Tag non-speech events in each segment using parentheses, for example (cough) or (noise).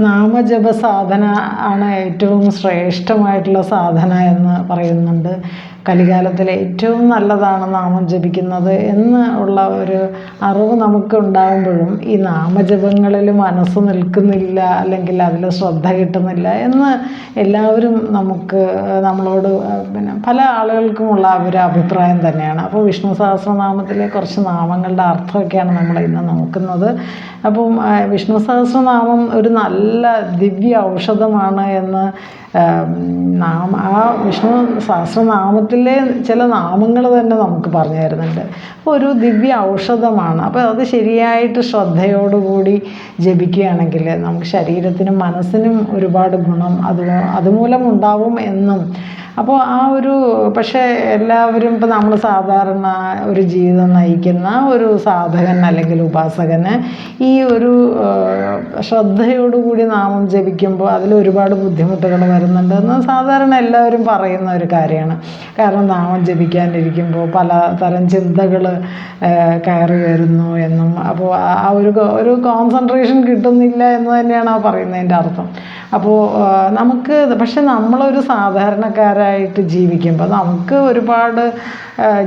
നാമജപ സാധന ആണ് ഏറ്റവും ശ്രേഷ്ഠമായിട്ടുള്ള സാധന എന്ന് പറയുന്നുണ്ട്. കലികാലത്തിൽ ഏറ്റവും നല്ലതാണ് നാമം ജപിക്കുന്നത് എന്ന് ഉള്ള ഒരു അറിവ് നമുക്ക് ഉണ്ടാകുമ്പോഴും ഈ നാമജപങ്ങളിൽ മനസ്സ് നിൽക്കുന്നില്ല അല്ലെങ്കിൽ അതിൽ ശ്രദ്ധ കിട്ടുന്നില്ല എന്ന് എല്ലാവരും നമുക്ക് നമ്മളോട് പിന്നെ പല ആളുകൾക്കുമുള്ള ഒരു അഭിപ്രായം തന്നെയാണ്. അപ്പോൾ വിഷ്ണു സഹസ്രനാമത്തിലെ കുറച്ച് നാമങ്ങളുടെ അർത്ഥമൊക്കെയാണ് നമ്മൾ ഇന്ന് നോക്കുന്നത്. അപ്പം വിഷ്ണു സഹസ്രനാമം ഒരു നല്ല ദിവ്യ ഔഷധമാണ് എന്ന് നാമ ആ വിഷ്ണു സഹസ്രനാമത്തിലെ ചില നാമങ്ങൾ തന്നെ നമുക്ക് പറഞ്ഞു തരുന്നുണ്ട്. അപ്പോൾ ഒരു ദിവ്യ ഔഷധമാണ് അപ്പോൾ അത് ശരിയായിട്ട് ശ്രദ്ധയോടുകൂടി ജപിക്കുകയാണെങ്കിൽ നമുക്ക് ശരീരത്തിനും മനസ്സിനും ഒരുപാട് ഗുണം അത് അതുമൂലം ഉണ്ടാവും എന്നും അപ്പോൾ ആ ഒരു പക്ഷേ എല്ലാവരും ഇപ്പം നമ്മൾ സാധാരണ ഒരു ജീവിതം നയിക്കുന്ന ഒരു സാധകൻ അല്ലെങ്കിൽ ഉപാസകന് ഈ ഒരു ശ്രദ്ധയോടുകൂടി നാമം ജപിക്കുമ്പോൾ അതിൽ ഒരുപാട് ബുദ്ധിമുട്ടുകൾ വരുന്നുണ്ട് എന്ന് സാധാരണ എല്ലാവരും പറയുന്ന ഒരു കാര്യമാണ്. കാരണം നാമം ജപിക്കാനിരിക്കുമ്പോൾ പല തരം ചിന്തകൾ കയറി വരുന്നു എന്നും. അപ്പോൾ ആ ഒരു ഒരു കോൺസെൻട്രേഷൻ കിട്ടുന്നില്ല എന്ന് തന്നെയാണ് ആ പറയുന്നതിന്റെ അർത്ഥം. അപ്പോൾ നമുക്ക് പക്ഷെ നമ്മളൊരു സാധാരണക്കാരായിട്ട് ജീവിക്കുമ്പോൾ നമുക്ക് ഒരുപാട്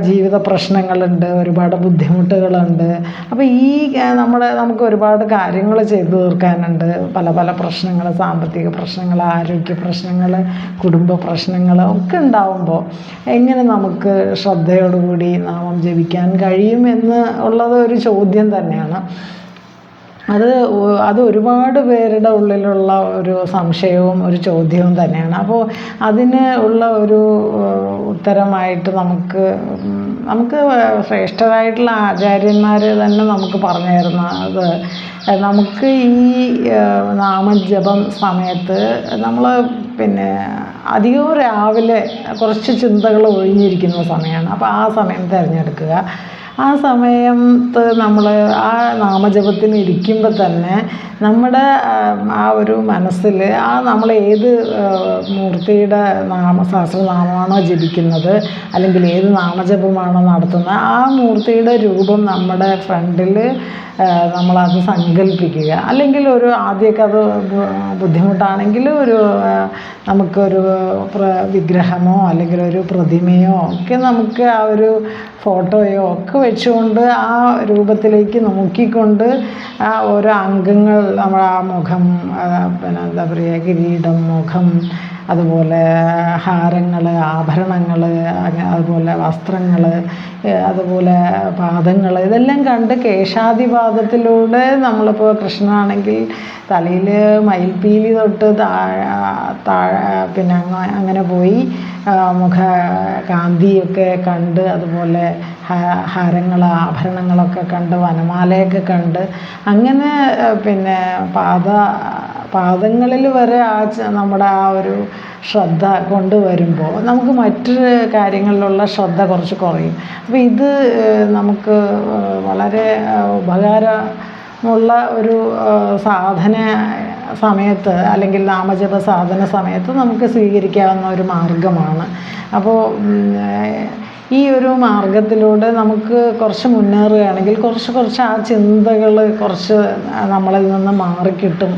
ജീവിത പ്രശ്നങ്ങളുണ്ട് ഒരുപാട് ബുദ്ധിമുട്ടുകളുണ്ട്. അപ്പോൾ ഈ നമ്മുടെ നമുക്ക് ഒരുപാട് കാര്യങ്ങൾ ചെയ്തു തീർക്കാനുണ്ട്. പല പല പ്രശ്നങ്ങൾ സാമ്പത്തിക പ്രശ്നങ്ങൾ ആരോഗ്യ പ്രശ്നങ്ങൾ കുടുംബ പ്രശ്നങ്ങൾ ഒക്കെ ഉണ്ടാവുമ്പോൾ എങ്ങനെ നമുക്ക് ശ്രദ്ധയോടുകൂടി നാമം ജപിക്കാൻ കഴിയുമെന്ന് ഉള്ളത് ഒരു ചോദ്യം തന്നെയാണ്. അത് അത് ഒരുപാട് പേരുടെ ഉള്ളിലുള്ള ഒരു സംശയവും ഒരു ചോദ്യവും തന്നെയാണ്. അപ്പോൾ അതിന് ഉള്ള ഒരു ഉത്തരമായിട്ട് നമുക്ക് നമുക്ക് ശ്രേഷ്ഠരായിട്ടുള്ള ആചാര്യന്മാർ തന്നെ നമുക്ക് പറഞ്ഞു തരുന്ന അത്. നമുക്ക് ഈ നാമജപം സമയത്ത് നമ്മൾ പിന്നെ അധികവും രാവിലെ കുറച്ച് ചിന്തകൾ ഒഴിഞ്ഞിരിക്കുന്ന സമയമാണ് അപ്പോൾ ആ സമയം തിരഞ്ഞെടുക്കുക. ആ സമയത്ത് നമ്മൾ ആ നാമജപത്തിൽ ഇരിക്കുമ്പോൾ തന്നെ നമ്മുടെ ആ, ഒരു മനസ്സിൽ ആ നമ്മൾ ഏത് മൂർത്തിയുടെ നാമ സഹസ്രനാമമാണോ ജപിക്കുന്നത് അല്ലെങ്കിൽ ഏത് നാമജപമാണോ നടത്തുന്നത് ആ മൂർത്തിയുടെ രൂപം നമ്മുടെ ഫ്രണ്ടിൽ നമ്മളത് സങ്കല്പിക്കുക അല്ലെങ്കിൽ ഒരു ആദ്യമൊക്കെ അത് ബുദ്ധിമുട്ടാണെങ്കിൽ ഒരു നമുക്കൊരു വിഗ്രഹമോ അല്ലെങ്കിൽ ഒരു പ്രതിമയോ ഒക്കെ നമുക്ക് ആ ഒരു ഫോട്ടോയോ ഒക്കെ വെച്ചുകൊണ്ട് ആ രൂപത്തിലേക്ക് നോക്കിക്കൊണ്ട് ആ ഓരോ അംഗങ്ങൾ നമ്മൾ ആ മുഖം പിന്നെ എന്താ പറയുക കിരീടം മുഖം അതുപോലെ ഹാരങ്ങൾ ആഭരണങ്ങൾ അതുപോലെ വസ്ത്രങ്ങൾ അതുപോലെ പാദങ്ങൾ ഇതെല്ലാം കണ്ട് കേശാദിപാദത്തിലൂടെ നമ്മളിപ്പോൾ കൃഷ്ണനാണെങ്കിൽ തലയിൽ മയിൽപ്പീലി തൊട്ട് താഴെ താഴെ പിന്നെ അങ്ങ- അങ്ങനെ പോയി മുഖ കാന്തിയൊക്കെ കണ്ട് അതുപോലെ ഹാരങ്ങൾ ആഭരണങ്ങളൊക്കെ കണ്ട് വനമാലയൊക്കെ കണ്ട് അങ്ങനെ പിന്നെ പാദ പാദങ്ങളിൽ വരെ ആ നമ്മുടെ ആ ഒരു ശ്രദ്ധ കൊണ്ടുവരുമ്പോൾ നമുക്ക് മറ്റു കാര്യങ്ങളിലുള്ള ശ്രദ്ധ കുറച്ച് കുറയും. അപ്പോൾ ഇത് നമുക്ക് വളരെ ഉപകാരമുള്ള ഒരു സാധന സമയത്ത് അല്ലെങ്കിൽ നാമജപ സാധന സമയത്ത് നമുക്ക് സ്വീകരിക്കാവുന്ന ഒരു മാർഗമാണ്. അപ്പോൾ ഈ ഒരു മാർഗത്തിലൂടെ നമുക്ക് കുറച്ച് മുന്നേറുകയാണെങ്കിൽ കുറച്ച് കുറച്ച് ആ ചിന്തകൾ കുറച്ച് നമ്മളിൽ നിന്ന് മാറിക്കിട്ടും.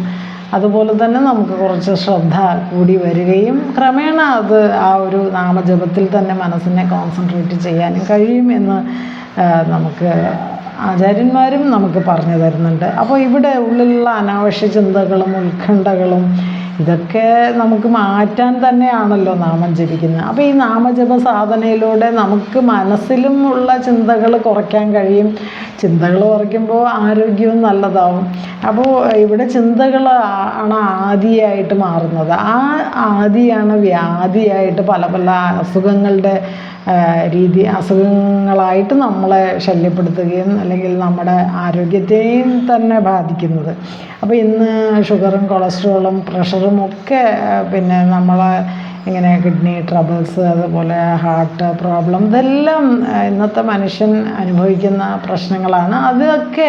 അതുപോലെ തന്നെ നമുക്ക് കുറച്ച് ശ്രദ്ധ കൂടി വരികയും ക്രമേണ അത് ആ ഒരു നാമജപത്തിൽ തന്നെ മനസ്സിനെ കോൺസെൻട്രേറ്റ് ചെയ്യാനും കഴിയുമെന്ന് നമുക്ക് ആചാര്യന്മാരും നമുക്ക് പറഞ്ഞു തരുന്നുണ്ട്. അപ്പോൾ ഇവിടെ ഉള്ളിലുള്ള അനാവശ്യ ചിന്തകളും ഉത്കണ്ഠകളും ഇതൊക്കെ നമുക്ക് മാറ്റാൻ തന്നെയാണല്ലോ നാമം ജപിക്കുന്നത്. അപ്പോൾ ഈ നാമജപ സാധനയിലൂടെ നമുക്ക് മനസ്സിലും ഉള്ള ചിന്തകൾ കുറയ്ക്കാൻ കഴിയും. ചിന്തകൾ കുറയ്ക്കുമ്പോൾ ആരോഗ്യവും നല്ലതാവും. അപ്പോൾ ഇവിടെ ചിന്തകൾ ആണ് ആദിയായിട്ട് മാറുന്നത്. ആ ആദിയാണ് വ്യാധിയായിട്ട് പല പല അസുഖങ്ങളുടെ രീതി അസുഖങ്ങളായിട്ട് നമ്മളെ ശല്യപ്പെടുത്തുകയും അല്ലെങ്കിൽ നമ്മുടെ ആരോഗ്യത്തെയും തന്നെ ബാധിക്കുന്നത്. അപ്പോൾ ഇന്ന് ഷുഗറും കൊളസ്ട്രോളും പ്രഷറും ഒക്കെ പിന്നെ നമ്മളെ ഇങ്ങനെ കിഡ്നി ട്രബിൾസ് അതുപോലെ ഹാർട്ട് പ്രോബ്ലം ഇതെല്ലാം ഇന്നത്തെ മനുഷ്യൻ അനുഭവിക്കുന്ന പ്രശ്നങ്ങളാണ്. അതൊക്കെ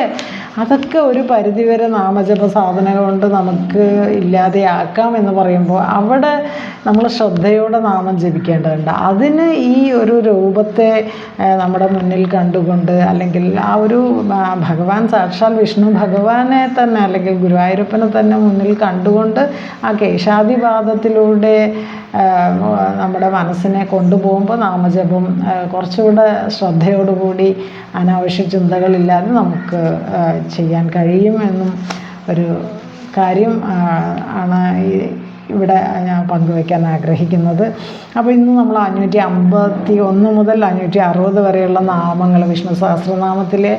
അതൊക്കെ ഒരു പരിധിവരെ നാമജപ സാധന കൊണ്ട് നമുക്ക് ഇല്ലാതെയാക്കാം എന്ന് പറയുമ്പോൾ അവിടെ നമ്മൾ ശ്രദ്ധയോടെ നാമം ജപിക്കേണ്ടതുണ്ട്. അതിന് ഈ ഒരു രൂപത്തെ നമ്മുടെ മുന്നിൽ കണ്ടുകൊണ്ട് അല്ലെങ്കിൽ ആ ഒരു ഭഗവാൻ സാക്ഷാൽ വിഷ്ണു ഭഗവാനെ തന്നെ അല്ലെങ്കിൽ ഗുരുവായൂരപ്പനെ തന്നെ മുന്നിൽ കണ്ടുകൊണ്ട് ആ കേശാദിപാദത്തിലൂടെ നമ്മുടെ മനസ്സിനെ കൊണ്ടുപോകുമ്പോൾ നാമജപം കുറച്ചുകൂടെ ശ്രദ്ധയോടുകൂടി അനാവശ്യ ചിന്തകളില്ലാതെ നമുക്ക് ചെയ്യാൻ കഴിയുമെന്നും ഒരു കാര്യം ആണ് ഈ ഇവിടെ ഞാൻ പങ്കുവയ്ക്കാൻ ആഗ്രഹിക്കുന്നത്. അപ്പോൾ ഇന്ന് നമ്മൾ അഞ്ഞൂറ്റി അമ്പത്തി ഒന്ന് മുതൽ അഞ്ഞൂറ്റി അറുപത് വരെയുള്ള നാമങ്ങൾ വിഷ്ണു സഹസ്രനാമത്തിലെ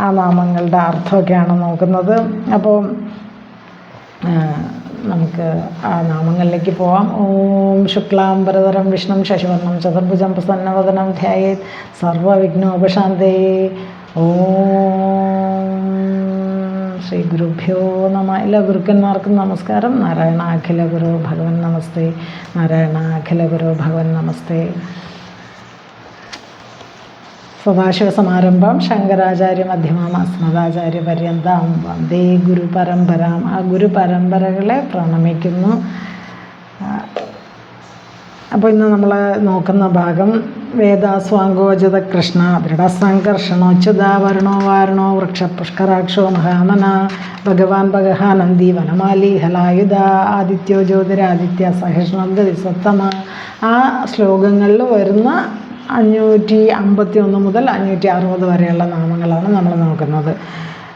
ആ നാമങ്ങളുടെ അർത്ഥമൊക്കെയാണ് നോക്കുന്നത്. അപ്പോൾ നമുക്ക് ആ നാമങ്ങളിലേക്ക് പോവാം. ഓം ശുക്ലാംബരധരം വിഷ്ണു ശശിവർണം ചതുർഭുജം പ്രസന്നവദനം ധ്യായേ സർവവിഘ്നോപശാന്തേ. ഓം ശ്രീ ഗുരുഭ്യോ നമ. എല്ലാ ഗുരുക്കന്മാർക്കും നമസ്കാരം. നാരായണ അഖില ഗുരു ഭഗവൻ നമസ്തേ. നാരായണ അഖില ഗുരു ഭഗവൻ നമസ്തേ. സദാശിവസമാരംഭം ശങ്കരാചാര്യ മധ്യമാം അസ്മദാചാര്യ പര്യന്താം വന്ദേ ഗുരു പരമ്പരാം ആ ഗുരു പരമ്പരകളെ പ്രണമിക്കുന്നു അപ്പോൾ ഇന്ന് നമ്മൾ നോക്കുന്ന ഭാഗം വേദാസ്വാങ്കോചിത കൃഷ്ണ ദൃഢസംഘർഷണോച്യുത ചുതാവരണോ വാരണോ വൃക്ഷപുഷ്കരാക്ഷോ മഹാമന ഭഗവാൻ ഭഗഹാനന്ദി വനമാലി ഹലായുധ ആദിത്യോ ജ്യോതിരാദിത്യ സഹിഷ്ണുഗതി സത്തമ ആ ശ്ലോകങ്ങളിൽ വരുന്ന അഞ്ഞൂറ്റി അമ്പത്തി ഒന്ന് മുതൽ അഞ്ഞൂറ്റി അറുപത് വരെയുള്ള നാമങ്ങളാണ് നമ്മൾ നോക്കുന്നത്.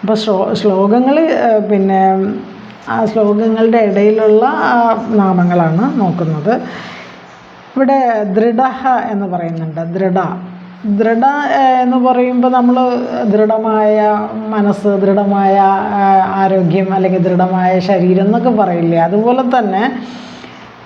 അപ്പോൾ ശ്ലോ ശ്ലോകങ്ങൾ പിന്നെ ആ ശ്ലോകങ്ങളുടെ ഇടയിലുള്ള നാമങ്ങളാണ് നോക്കുന്നത്. ഇവിടെ ദൃഢ എന്ന് പറയുന്നുണ്ട്. ദൃഢ. ദൃഢ എന്ന് പറയുമ്പോൾ നമ്മൾ ദൃഢമായ മനസ്സ് ദൃഢമായ ആരോഗ്യം അല്ലെങ്കിൽ ദൃഢമായ ശരീരം എന്നൊക്കെ പറയില്ലേ? അതുപോലെ തന്നെ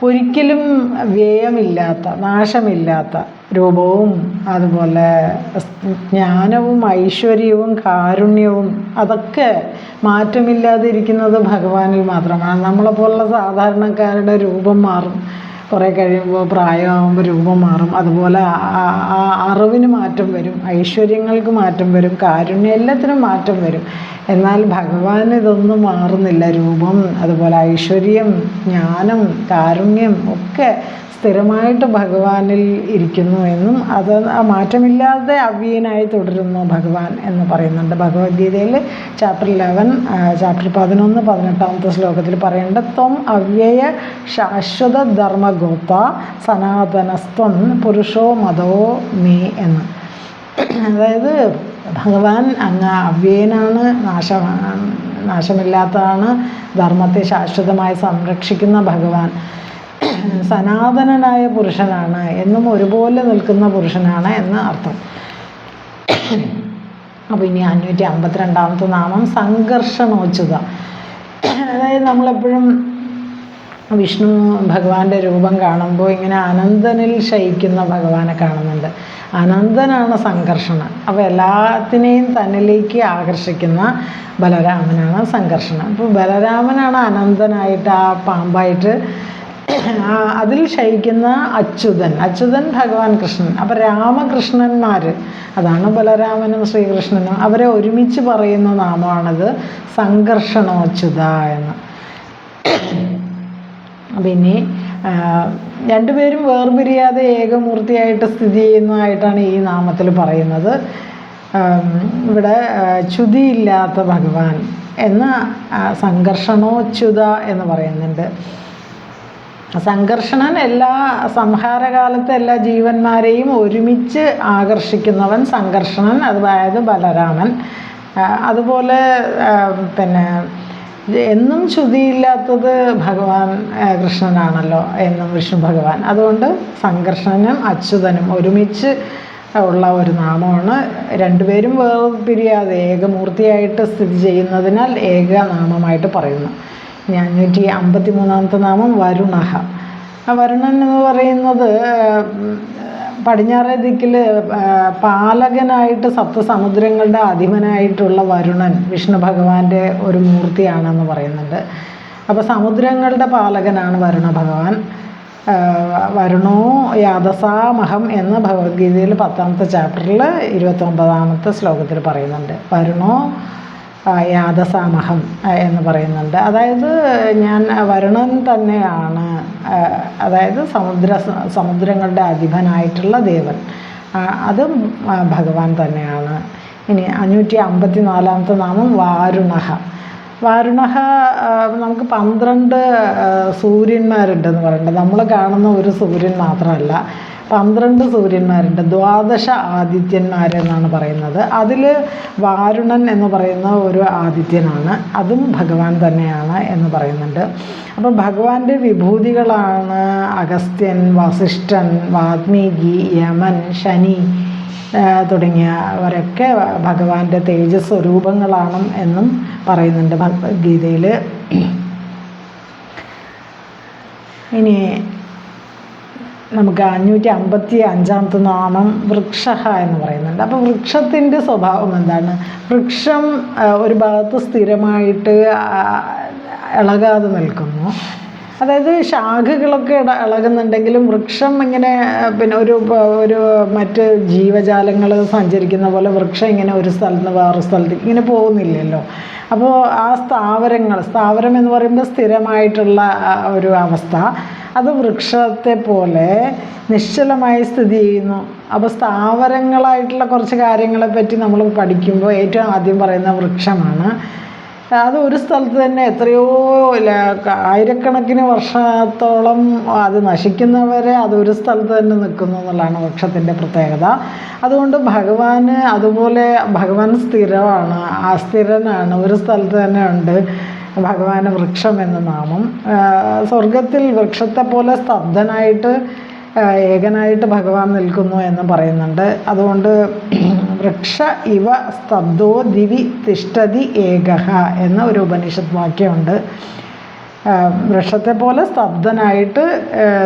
ഒരിക്കലും വ്യയമില്ലാത്ത നാശമില്ലാത്ത രൂപവും അതുപോലെ ജ്ഞാനവും ഐശ്വര്യവും കാരുണ്യവും അതൊക്കെ മാറ്റമില്ലാതെ ഇരിക്കുന്നത് ഭഗവാനിൽ മാത്രമാണ്. നമ്മളെപ്പോലുള്ള സാധാരണക്കാരുടെ രൂപം മാറും. കുറേ കഴിയുമ്പോൾ പ്രായമാകുമ്പോൾ രൂപം മാറും. അതുപോലെ അറിവിന് മാറ്റം വരും. ഐശ്വര്യങ്ങൾക്ക് മാറ്റം വരും. കാരുണ്യം എല്ലാത്തിനും മാറ്റം വരും. എന്നാൽ ഭഗവാൻ ഇതൊന്നും മാറുന്നില്ല. രൂപം അതുപോലെ ഐശ്വര്യം ജ്ഞാനം കാരുണ്യം ഒക്കെ സ്ഥിരമായിട്ട് ഭഗവാനിൽ ഇരിക്കുന്നു എന്നും അത് ആ മാറ്റമില്ലാതെ അവ്യനായി തുടരുന്നു ഭഗവാൻ എന്ന് പറയുന്നുണ്ട്. ഭഗവത്ഗീതയിൽ ചാപ്റ്റർ ലെവൻ ചാപ്റ്റർ പതിനൊന്ന് പതിനെട്ടാമത്തെ ശ്ലോകത്തിൽ പറയുന്നുണ്ട് ത്വം അവ്യയ ശാശ്വത ധർമ്മഗോപ്ത സനാതനസ്ത്വം പുരുഷോ മതോ മേ എന്ന്. അതായത് ഭഗവാൻ അങ്ങ് അവ്യയനാണ് നാശ നാശമില്ലാത്തതാണ് ധർമ്മത്തെ ശാശ്വതമായി സംരക്ഷിക്കുന്ന ഭഗവാൻ. സനാതനനായ പുരുഷനാണ് എന്നും ഒരുപോലെ നിൽക്കുന്ന പുരുഷനാണ് എന്ന് അർത്ഥം. അപ്പോൾ ഇനി അഞ്ഞൂറ്റി അമ്പത്തിരണ്ടാമത്തെ നാമം സംഘർഷണോച്ചുത അതായത് നമ്മളെപ്പോഴും വിഷ്ണു ഭഗവാന്റെ രൂപം കാണുമ്പോൾ ഇങ്ങനെ അനന്തനിൽ ശയിക്കുന്ന ഭഗവാനെ കാണുന്നുണ്ട്. അനന്തനാണ് സംഘർഷണം. അപ്പോൾ എല്ലാത്തിനെയും തന്നിലേക്ക് ആകർഷിക്കുന്ന ബലരാമനാണ് സംഘർഷണം. അപ്പോൾ ബലരാമനാണ് അനന്തനായിട്ട് ആ പാമ്പായിട്ട് അതിൽ ശയിക്കുന്ന അച്യുതൻ അച്യുതൻ ഭഗവാൻ കൃഷ്ണൻ. അപ്പം രാമകൃഷ്ണന്മാർ അതാണ് ബലരാമനും ശ്രീകൃഷ്ണനും അവരെ ഒരുമിച്ച് പറയുന്ന നാമമാണത് സംഘർഷണോച്യുത എന്ന്. പിന്നെ രണ്ടുപേരും വേർപിരിയാതെ ഏകമൂർത്തിയായിട്ട് സ്ഥിതി ചെയ്യുന്നതായിട്ടാണ് ഈ നാമത്തിൽ പറയുന്നത്. ഇവിടെ ചുതിയില്ലാത്ത ഭഗവാൻ എന്ന സംഘർഷണോച്യുത എന്ന് പറയുന്നുണ്ട്. സംഘർഷണൻ എല്ലാ സംഹാരകാലത്തെ എല്ലാ ജീവന്മാരെയും ഒരുമിച്ച് ആകർഷിക്കുന്നവൻ സംഘർഷണൻ അതായത് ബലരാമൻ. അതുപോലെ പിന്നെ എന്നും ശുതിയില്ലാത്തത് ഭഗവാൻ കൃഷ്ണനാണല്ലോ എന്നും വിഷ്ണു ഭഗവാൻ. അതുകൊണ്ട് സംഘർഷനും അച്യുതനും ഒരുമിച്ച് ഉള്ള ഒരു നാമമാണ്. രണ്ടുപേരും വേർപിരിയാതെ ഏകമൂർത്തിയായിട്ട് സ്ഥിതി ചെയ്യുന്നതിനാൽ ഏകനാമമായിട്ട് പറയുന്നു. അഞ്ഞൂറ്റി അമ്പത്തി മൂന്നാമത്തെ നാമം വരുണഹ. ആ വരുണൻ എന്ന് പറയുന്നത് പടിഞ്ഞാറേ ദിക്കിൽ പാലകനായിട്ട് സപ്തസമുദ്രങ്ങളുടെ അധിപനായിട്ടുള്ള വരുണൻ വിഷ്ണു ഭഗവാന്റെ ഒരു മൂർത്തിയാണെന്ന് പറയുന്നുണ്ട്. അപ്പോൾ സമുദ്രങ്ങളുടെ പാലകനാണ് വരുണ ഭഗവാൻ. വരുണോ യാദസാമഹം എന്ന് ഭഗവത്ഗീതയിൽ പത്താമത്തെ ചാപ്റ്ററിൽ ഇരുപത്തൊമ്പതാമത്തെ ശ്ലോകത്തിൽ പറയുന്നുണ്ട്. വരുണോ ആ, എന്ന് പറയുന്നുണ്ട്. അതായത് ഞാൻ വരുണൻ തന്നെയാണ് അതായത് സമുദ്ര സമുദ്രങ്ങളുടെ അധിപനായിട്ടുള്ള ദേവൻ. അതും ഭഗവാൻ തന്നെയാണ്. ഇനി അഞ്ഞൂറ്റി അമ്പത്തി നാലാമത്തെ നാമം വാരുണഹ. വാരുണഹ നമുക്ക് പന്ത്രണ്ട് സൂര്യന്മാരുണ്ടെന്ന് പറയുന്നുണ്ട് നമ്മൾ കാണുന്ന ഒരു സൂര്യൻ മാത്രമല്ല. പന്ത്രണ്ട് സൂര്യന്മാരുണ്ട്. ദ്വാദശ ആദിത്യന്മാരെന്നാണ് പറയുന്നത്. അതിൽ വാരുണൻ എന്ന് പറയുന്ന ഒരു ആദിത്യനാണ്. അതും ഭഗവാൻ തന്നെയാണ് എന്ന് പറയുന്നുണ്ട്. അപ്പോൾ ഭഗവാന്റെ വിഭൂതികളാണ് അഗസ്ത്യൻ വസിഷ്ഠൻ വാത്മീകി യമൻ ശനി തുടങ്ങിയവരൊക്കെ ഭഗവാന്റെ തേജസ് സ്വരൂപങ്ങളാണ് എന്നും പറയുന്നുണ്ട് ഭഗവത്ഗീതയിൽ ഇനി നമുക്ക് അഞ്ഞൂറ്റി അമ്പത്തി അഞ്ചാമത്തെ നാമം വൃക്ഷഹ എന്ന് പറയുന്നുണ്ട്. അപ്പോൾ വൃക്ഷത്തിന്റെ സ്വഭാവം എന്താണ്? വൃക്ഷം ഒരു ഭാഗത്ത് സ്ഥിരമായിട്ട് ഇളകാതെ നിൽക്കുന്നു. അതായത് ശാഖകളൊക്കെ ഇളകുന്നുണ്ടെങ്കിലും വൃക്ഷം ഇങ്ങനെ പിന്നെ ഒരു ഒരു മറ്റ് ജീവജാലങ്ങൾ സഞ്ചരിക്കുന്ന പോലെ വൃക്ഷം ഇങ്ങനെ ഒരു സ്ഥലത്ത് നിന്ന് വേറെ സ്ഥലത്ത് ഇങ്ങനെ പോകുന്നില്ലല്ലോ. അപ്പോൾ ആ സ്ഥാവരങ്ങൾ സ്ഥാവരം എന്ന് പറയുമ്പോൾ സ്ഥിരമായിട്ടുള്ള ഒരു അവസ്ഥ. അത് വൃക്ഷത്തെ പോലെ നിശ്ചലമായി സ്ഥിതി ചെയ്യുന്നു. അപ്പോൾ സ്ഥാവരങ്ങളായിട്ടുള്ള കുറച്ച് കാര്യങ്ങളെപ്പറ്റി നമ്മൾ പഠിക്കുമ്പോൾ ഏറ്റവും ആദ്യം പറയുന്ന വൃക്ഷമാണ് അത് ഒരു സ്ഥലത്ത് തന്നെ എത്രയോ ആയിരക്കണക്കിന് വർഷത്തോളം അത് നശിക്കുന്നവരെ അതൊരു സ്ഥലത്ത് തന്നെ നിൽക്കുന്നു എന്നുള്ളതാണ് വൃക്ഷത്തിന്റെ പ്രത്യേകത. അതുകൊണ്ട് ഭഗവാന് അതുപോലെ ഭഗവാൻ സ്ഥിരമാണ് അസ്ഥിരനാണ് ഒരു സ്ഥലത്ത് തന്നെ ഉണ്ട് ഭഗവാന് വൃക്ഷം എന്ന നാമം. സ്വർഗത്തിൽ വൃക്ഷത്തെ പോലെ സ്തബ്ധനായിട്ട് ഏകനായിട്ട് ഭഗവാൻ നിൽക്കുന്നു എന്ന് പറയുന്നുണ്ട്. അതുകൊണ്ട് (clears throat) വൃക്ഷ ഇവ സ്തബ്ദോ ദിവി തിഷ്ടതി ഏകഹ എന്ന ഒരു ഉപനിഷത്ത് വാക്യമുണ്ട് വൃക്ഷത്തെ പോലെ സ്തബ്ധനായിട്ട്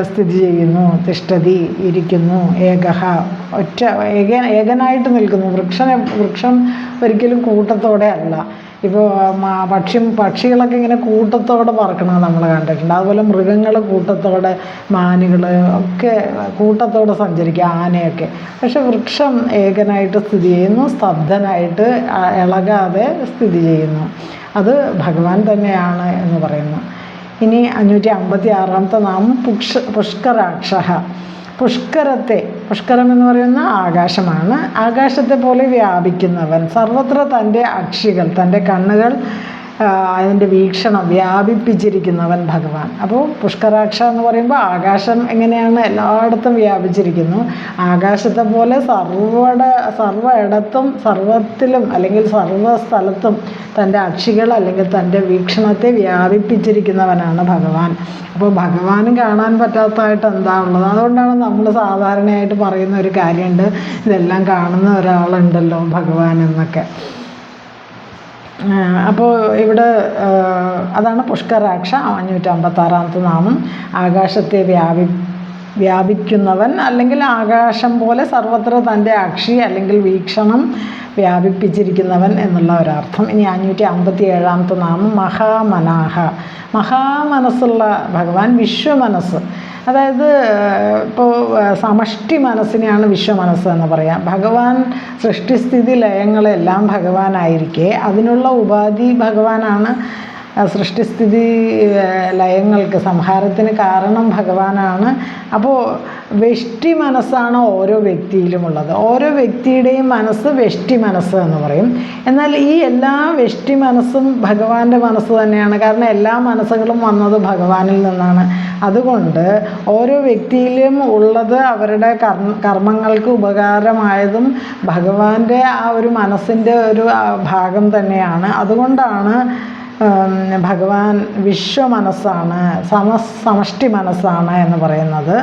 സ്ഥിതി ചെയ്യുന്നു. തിഷ്ടതി ഇരിക്കുന്നു ഏകഹ ഒറ്റ ഏക ഏകനായിട്ട് നിൽക്കുന്നു. വൃക്ഷനെ വൃക്ഷം ഒരിക്കലും കൂട്ടത്തോടെ അല്ല. ഇപ്പോൾ പക്ഷി പക്ഷികളൊക്കെ ഇങ്ങനെ കൂട്ടത്തോടെ പറക്കണത് നമ്മൾ കണ്ടിട്ടുണ്ട്. അതുപോലെ മൃഗങ്ങൾ കൂട്ടത്തോടെ മാനുകൾ ഒക്കെ കൂട്ടത്തോടെ സഞ്ചരിക്കുക ആനയൊക്കെ. പക്ഷെ വൃക്ഷം ഏകനായിട്ട് സ്ഥിതി ചെയ്യുന്നു സ്തബ്ധനായിട്ട് ഇളകാതെ സ്ഥിതി ചെയ്യുന്നു. അത് ഭഗവാൻ തന്നെയാണ് എന്ന് പറയുന്നു. ഇനി അഞ്ഞൂറ്റി അമ്പത്തി ആറാമത്തെ നാമം പുഷ് പുഷ്കരാക്ഷ. പുഷ്കരത്തെ പുഷ്കരം എന്ന് പറയുന്ന ആകാശമാണ്. ആകാശത്തെ പോലെ വ്യാപിക്കുന്നവൻ. സർവത്ര തന്റെ അക്ഷികൾ തന്റെ കണ്ണുകൾ അതിന്റെ വീക്ഷണം വ്യാപിപ്പിച്ചിരിക്കുന്നവൻ ഭഗവാൻ. അപ്പോൾ പുഷ്കരാക്ഷ എന്ന് പറയുമ്പോൾ ആകാശം എങ്ങനെയാണ് എല്ലായിടത്തും വ്യാപിച്ചിരിക്കുന്നു. ആകാശത്തെ പോലെ സർവട സർവ ഇടത്തും സർവത്തിലും അല്ലെങ്കിൽ സർവ സ്ഥലത്തും തന്റെ അക്ഷികൾ അല്ലെങ്കിൽ തന്റെ വീക്ഷണത്തെ വ്യാപിപ്പിച്ചിരിക്കുന്നവനാണ് ഭഗവാൻ. അപ്പോൾ ഭഗവാന് കാണാൻ പറ്റാത്തതായിട്ട് എന്താ ഉള്ളത്? അതുകൊണ്ടാണ് നമ്മൾ സാധാരണയായിട്ട് പറയുന്ന ഒരു കാര്യമുണ്ട്. ഇതെല്ലാം കാണുന്ന ഒരാളുണ്ടല്ലോ ഭഗവാൻ എന്നൊക്കെ. അപ്പോൾ ഇവിടെ അതാണ് പുഷ്കരാക്ഷ അഞ്ഞൂറ്റമ്പത്താറാമത്തെ നാമം. ആകാശത്തെ വ്യാപി വ്യാപിക്കുന്നവൻ അല്ലെങ്കിൽ ആകാശം പോലെ സർവത്ര തന്റെ അക്ഷി അല്ലെങ്കിൽ വീക്ഷണം വ്യാപിപ്പിച്ചിരിക്കുന്നവൻ എന്നുള്ള ഒരർത്ഥം. ഇനി അഞ്ഞൂറ്റി അമ്പത്തി ഏഴാമത്തെ നാമം മഹാമനാഹ. മഹാമനസ്സുള്ള ഭഗവാൻ വിശ്വമനസ്സ്. അതായത് ഇപ്പോൾ സമഷ്ടി മനസ്സിനെയാണ് വിശ്വമനസ്സ് എന്ന് പറയാം. ഭഗവാൻ സൃഷ്ടിസ്ഥിതി ലയങ്ങളെല്ലാം ഭഗവാനായിരിക്കെ. അതിനുള്ള ഉപാധി ഭഗവാനാണ് സൃഷ്ടിസ്ഥിതി ലയങ്ങൾക്ക് സംഹാരത്തിന് കാരണം ഭഗവാനാണ്. അപ്പോൾ വെഷ്ടി മനസ്സാണ് ഓരോ വ്യക്തിയിലുമുള്ളത്. ഓരോ വ്യക്തിയുടെയും മനസ്സ് വെഷ്ടി മനസ്സ് എന്ന് പറയും. എന്നാൽ ഈ എല്ലാ വെഷ്ടി മനസ്സും ഭഗവാന്റെ മനസ്സ് തന്നെയാണ്. കാരണം എല്ലാ മനസ്സുകളും വന്നത് ഭഗവാനിൽ നിന്നാണ്. അതുകൊണ്ട് ഓരോ വ്യക്തിയിലും ഉള്ളത് അവരുടെ കർമ്മങ്ങൾക്ക് ഉപകാരമായതും ഭഗവാന്റെ ആ ഒരു മനസ്സിന്റെ ഒരു ഭാഗം തന്നെയാണ്. അതുകൊണ്ടാണ് ഭഗവാൻ വിശ്വമനസ്സാണ് സമ സമഷ്ടി മനസ്സാണ് എന്ന് പറയുന്നത്.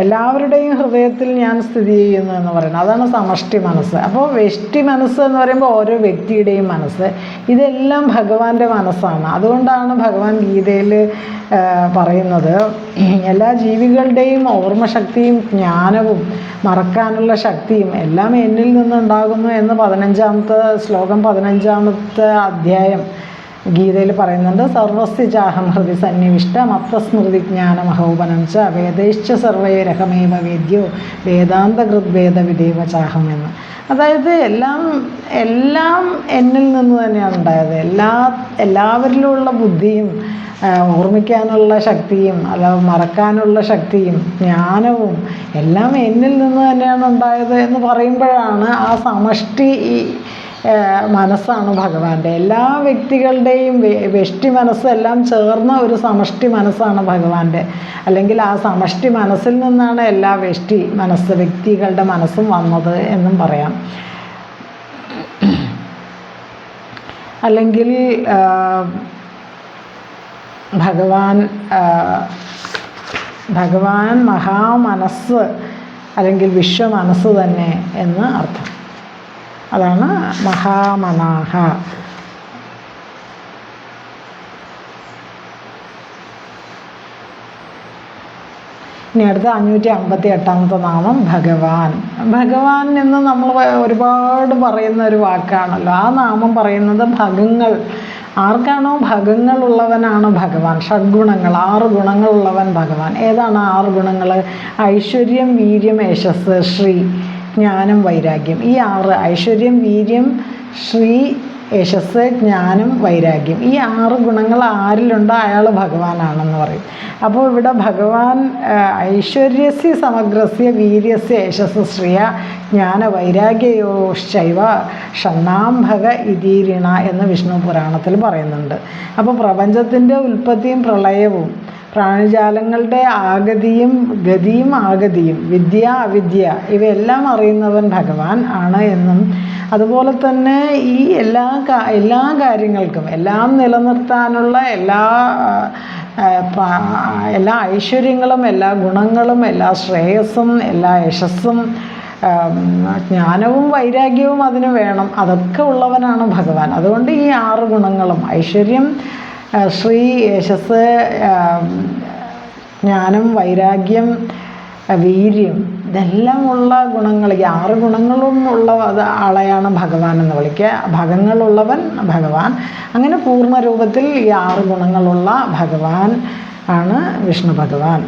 എല്ലാവരുടെയും ഹൃദയത്തിൽ ഞാൻ സ്ഥിതി ചെയ്യുന്നു എന്ന് പറയുന്നത്. അതാണ് സമഷ്ടി മനസ്സ്. അപ്പോൾ വെഷ്ടി മനസ്സ് എന്ന് പറയുമ്പോൾ ഓരോ വ്യക്തിയുടെയും മനസ്സ്. ഇതെല്ലാം ഭഗവാന്റെ മനസ്സാണ്. അതുകൊണ്ടാണ് ഭഗവാൻ ഗീതയിൽ പറയുന്നത് എല്ലാ ജീവികളുടെയും ഓർമ്മശക്തിയും ജ്ഞാനവും മറക്കാനുള്ള ശക്തിയും എല്ലാം എന്നിൽ നിന്നുണ്ടാകുന്നു എന്ന് പതിനഞ്ചാമത്തെ ശ്ലോകം പതിനഞ്ചാമത്തെ അധ്യായം. ഗീതയിൽ പറയുന്നുണ്ട് സർവസ്യജാഹം ഹൃദി സന്നിവിഷ്ട മത്തസ്മൃതി ജ്ഞാനമഹോപനം ച വേദൈശ്ച സർവൈരഹമേവ വേദ്യോ വേദാന്തകൃത് വേദവിദേവ ചാഹം എന്ന്. അതായത് എല്ലാം എല്ലാം എന്നിൽ നിന്ന് തന്നെയാണ് ഉണ്ടായത്. എല്ലാ എല്ലാവരിലുമുള്ള ബുദ്ധിയും ഓർമ്മിക്കാനുള്ള ശക്തിയും അല്ല മറക്കാനുള്ള ശക്തിയും ജ്ഞാനവും എല്ലാം എന്നിൽ നിന്ന് തന്നെയാണ് ഉണ്ടായത് എന്ന് പറയുമ്പോഴാണ് ആ സമഷ്ടി ഈ മനസ്സാണ് ഭഗവാന്റെ. എല്ലാ വ്യക്തികളുടെയും വെഷ്ടി മനസ്സെല്ലാം ചേർന്ന ഒരു സമഷ്ടി മനസ്സാണ് ഭഗവാന്റെ. അല്ലെങ്കിൽ ആ സമഷ്ടി മനസ്സിൽ നിന്നാണ് എല്ലാ വെഷ്ടി മനസ്സ് വ്യക്തികളുടെ മനസ്സും വന്നത് എന്നും പറയാം. അല്ലെങ്കിൽ ഭഗവാൻ ഭഗവാൻ മഹാമനസ്സ് അല്ലെങ്കിൽ വിശ്വമനസ്സ് തന്നെ എന്ന് അർത്ഥം. അതാണ് മഹാമനാഹ. ഇനി അടുത്ത അഞ്ഞൂറ്റി അമ്പത്തി എട്ടാമത്തെ നാമം ഭഗവാൻ. ഭഗവാൻ എന്ന് നമ്മൾ ഒരുപാട് പറയുന്ന ഒരു വാക്കാണല്ലോ. ആ നാമം പറയുന്നത് ഭഗങ്ങൾ. ആർക്കാണോ ഭഗങ്ങളുള്ളവനാണ് ഭഗവാൻ. ഷഡ്ഗുണങ്ങൾ ആറ് ഗുണങ്ങളുള്ളവൻ ഭഗവാൻ. ഏതാണ് ആറ് ഗുണങ്ങൾ? ഐശ്വര്യം വീര്യം യശസ് ശ്രീ. ജ്ഞാനം വൈരാഗ്യം. ഈ ആറ് ഐശ്വര്യം വീര്യം ശ്രീ യശസ് ജ്ഞാനം വൈരാഗ്യം. ഈ ആറ് ഗുണങ്ങൾ ആരിലുണ്ടോ അയാൾ ഭഗവാനാണെന്ന് പറയും. അപ്പോൾ ഇവിടെ ഭഗവാൻ ഐശ്വര്യസ്യ സമഗ്രസ്യ വീര്യസ്യ യശസ് ശ്രിയ ജ്ഞാന വൈരാഗ്യയോശൈവ ഷണ്ണാംഭക ഇതീരിണ എന്ന് വിഷ്ണു പുരാണത്തിൽ പറയുന്നുണ്ട്. അപ്പോൾ പ്രപഞ്ചത്തിന്റെ ഉൽപ്പത്തിയും പ്രളയവും പ്രാണിജാലങ്ങളുടെ ആഗതിയും ഗതിയും ആഗതിയും വിദ്യ അവിദ്യ ഇവയെല്ലാം അറിയുന്നവൻ ഭഗവാൻ ആണ് എന്നും അതുപോലെ തന്നെ ഈ എല്ലാ എല്ലാ കാര്യങ്ങൾക്കും എല്ലാം നിലനിർത്താനുള്ള എല്ലാ എല്ലാ ഐശ്വര്യങ്ങളും എല്ലാ ഗുണങ്ങളും എല്ലാ ശ്രേയസ്സും എല്ലാ യശസ്സും ജ്ഞാനവും വൈരാഗ്യവും അതിന് വേണം. അതൊക്കെ ഉള്ളവനാണ് ഭഗവാൻ. അതുകൊണ്ട് ഈ ആറ് ഗുണങ്ങളും ഐശ്വര്യം ശ്രീ യശസ് ജ്ഞാനം വൈരാഗ്യം വീര്യം ഇതെല്ലാം ഉള്ള ഗുണങ്ങൾ ഈ ആറ് ഗുണങ്ങളും ഉള്ള ആളെയാണ് ഭഗവാൻ എന്ന് വിളിക്കുക. ഭഗങ്ങളുള്ളവൻ ഭഗവാൻ. അങ്ങനെ പൂർണ രൂപത്തിൽ ഈ ആറ് ഗുണങ്ങളുള്ള ഭഗവാൻ ആണ് വിഷ്ണു ഭഗവാൻ.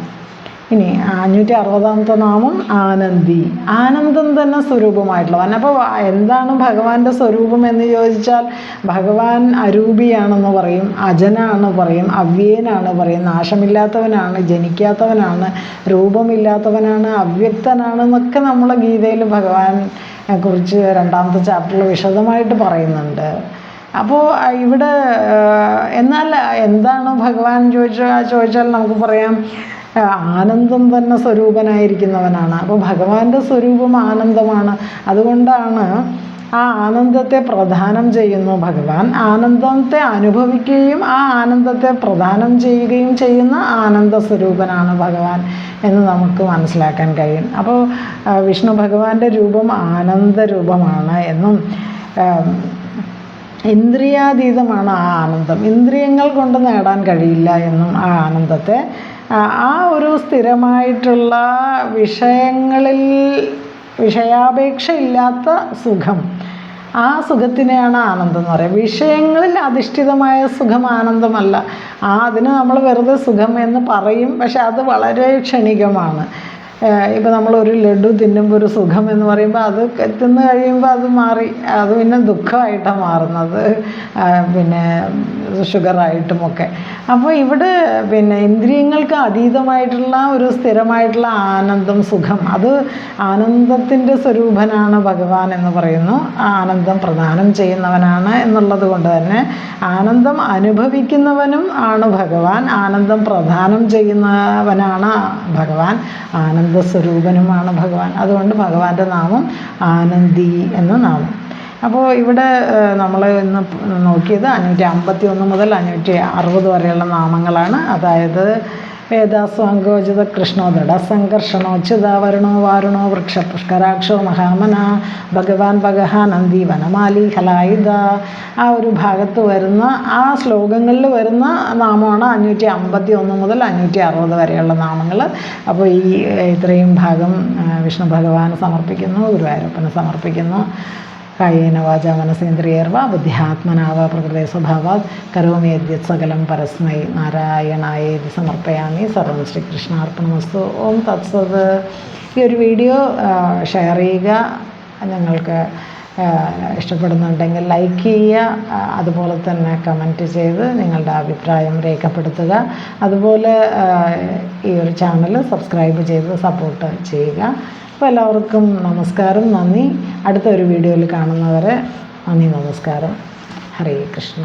ഇനി അഞ്ഞൂറ്റി അറുപതാമത്തെ നാമം ആനന്ദി. ആനന്ദം തന്നെ സ്വരൂപമായിട്ടുള്ളവൻ അപ്പോൾ എന്താണ് ഭഗവാന്റെ സ്വരൂപം എന്ന് ചോദിച്ചാൽ ഭഗവാൻ അരൂപിയാണെന്ന് പറയും അജനാണ് പറയും അവ്യേനാണ് പറയും നാശമില്ലാത്തവനാണ് ജനിക്കാത്തവനാണ് രൂപമില്ലാത്തവനാണ് അവ്യക്തനാണ് അവ്യക്തനാണെന്നൊക്കെ നമ്മൾ ഗീതയിൽ ഭഗവാൻ കുറിച്ച് രണ്ടാമത്തെ ചാപ്റ്ററിൽ വിശദമായിട്ട് പറയുന്നുണ്ട്. അപ്പോൾ ഇവിടെ എന്നാൽ എന്താണ് ഭഗവാൻ ചോദിച്ചാൽ ചോദിച്ചാൽ നമുക്ക് പറയാം ആനന്ദം തന്നെ സ്വരൂപനായിരിക്കുന്നവനാണ്. അപ്പോൾ ഭഗവാന്റെ സ്വരൂപം ആനന്ദമാണ്. അതുകൊണ്ടാണ് ആ ആനന്ദത്തെ പ്രദാനം ചെയ്യുന്നു ഭഗവാൻ. ആനന്ദത്തെ അനുഭവിക്കുകയും ആ ആനന്ദത്തെ പ്രദാനം ചെയ്യുകയും ചെയ്യുന്ന ആനന്ദ സ്വരൂപനാണ് ഭഗവാൻ എന്ന് നമുക്ക് മനസ്സിലാക്കാൻ കഴിയും. അപ്പോൾ വിഷ്ണു ഭഗവാന്റെ രൂപം ആനന്ദ രൂപമാണ് എന്നും ഇന്ദ്രിയാതീതമാണ് ആ ആനന്ദം. ഇന്ദ്രിയങ്ങൾ കൊണ്ട് നേടാൻ കഴിയില്ല എന്നും ആ ആനന്ദത്തെ ആ ഒരു സ്ഥിരമായിട്ടുള്ള വിഷയങ്ങളിൽ വിഷയാപേക്ഷ ഇല്ലാത്ത സുഖം. ആ സുഖത്തിനെയാണ് ആനന്ദം എന്ന് പറയുക വിഷയങ്ങളിൽ അധിഷ്ഠിതമായ സുഖം ആനന്ദമല്ല. ആ അതിന് നമ്മൾ വെറുതെ സുഖം എന്ന് പറയും പക്ഷെ അത് വളരെ ക്ഷണികമാണ്. ഇപ്പോൾ നമ്മളൊരു ലഡു തിന്നുമ്പോൾ ഒരു സുഖം എന്ന് പറയുമ്പോൾ അത് തിന്ന് കഴിയുമ്പോൾ അത് മാറി അത് പിന്നെ ദുഃഖമായിട്ടാണ് മാറുന്നത്. പിന്നെ പിന്നെ ഷുഗറായിട്ടുമൊക്കെ അപ്പോൾ ഇവിടെ പിന്നെ ഇന്ദ്രിയങ്ങൾക്ക് അതീതമായിട്ടുള്ള ഒരു സ്ഥിരമായിട്ടുള്ള ആനന്ദം സുഖം അത് ആനന്ദത്തിന്റെ സ്വരൂപനാണ് ഭഗവാൻ എന്ന് പറയുന്നു. ആനന്ദം പ്രദാനം ചെയ്യുന്നവനാണ് എന്നുള്ളത് കൊണ്ട് തന്നെ ആനന്ദം അനുഭവിക്കുന്നവനും ആണ് ഭഗവാൻ. ആനന്ദം പ്രദാനം ചെയ്യുന്നവനാണ് ഭഗവാൻ. ആനന്ദ സ്വരൂപനുമാണ് ഭഗവാൻ. അതുകൊണ്ട് ഭഗവാന്റെ നാമം ആനന്ദി എന്ന നാമം. അപ്പോൾ ഇവിടെ നമ്മൾ ഇന്ന് നോക്കിയത് അഞ്ഞൂറ്റി അമ്പത്തി ഒന്ന് മുതൽ അഞ്ഞൂറ്റി അറുപത് വരെയുള്ള നാമങ്ങളാണ്. അതായത് ദൃഢസംഘർഷണോ ചിതാവരുണോ വാരുണോ വൃക്ഷ പുഷ്കരാക്ഷോ മഹാമന ഭഗവാൻ ഭഗഹ നന്ദി വനമാലി ഹലായുധ. ആ ഒരു ഭാഗത്ത് വരുന്ന ആ ശ്ലോകങ്ങളിൽ വരുന്ന നാമമാണ് അഞ്ഞൂറ്റി അമ്പത്തി ഒന്ന് മുതൽ അഞ്ഞൂറ്റി അറുപത് വരെയുള്ള നാമങ്ങൾ. അപ്പോൾ ഈ ഇത്രയും ഭാഗം വിഷ്ണു ഭഗവാൻ സമർപ്പിക്കുന്നു ഗുരുവായൂരപ്പന് സമർപ്പിക്കുന്നു. കായേന വാച മനസേന്ദ്രിയർവ ബുദ്ധിയാത്മനാവ പ്രകൃതി സ്വഭാവാത് കരോമി സകലം പരസ്മൈ നാരായണായേതി സമർപ്പയാമി സർവം ശ്രീകൃഷ്ണാർപ്പണമസ്തു ഓം തത്സത് ഈ ഒരു വീഡിയോ ഷെയർ ചെയ്യുക. ഞങ്ങൾക്ക് ഇഷ്ടപ്പെടുന്നുണ്ടെങ്കിൽ ലൈക്ക് ചെയ്യുക. അതുപോലെ തന്നെ കമന്റ് ചെയ്ത് നിങ്ങളുടെ അഭിപ്രായം രേഖപ്പെടുത്തുക. അതുപോലെ ഈ ഒരു ചാനൽ സബ്സ്ക്രൈബ് ചെയ്ത് സപ്പോർട്ട് ചെയ്യുക. അപ്പോൾ എല്ലാവർക്കും നമസ്കാരം. നന്ദി. അടുത്ത ഒരു വീഡിയോയിൽ കാണുന്നവരെ നന്ദി നമസ്കാരം. ഹരേ കൃഷ്ണ.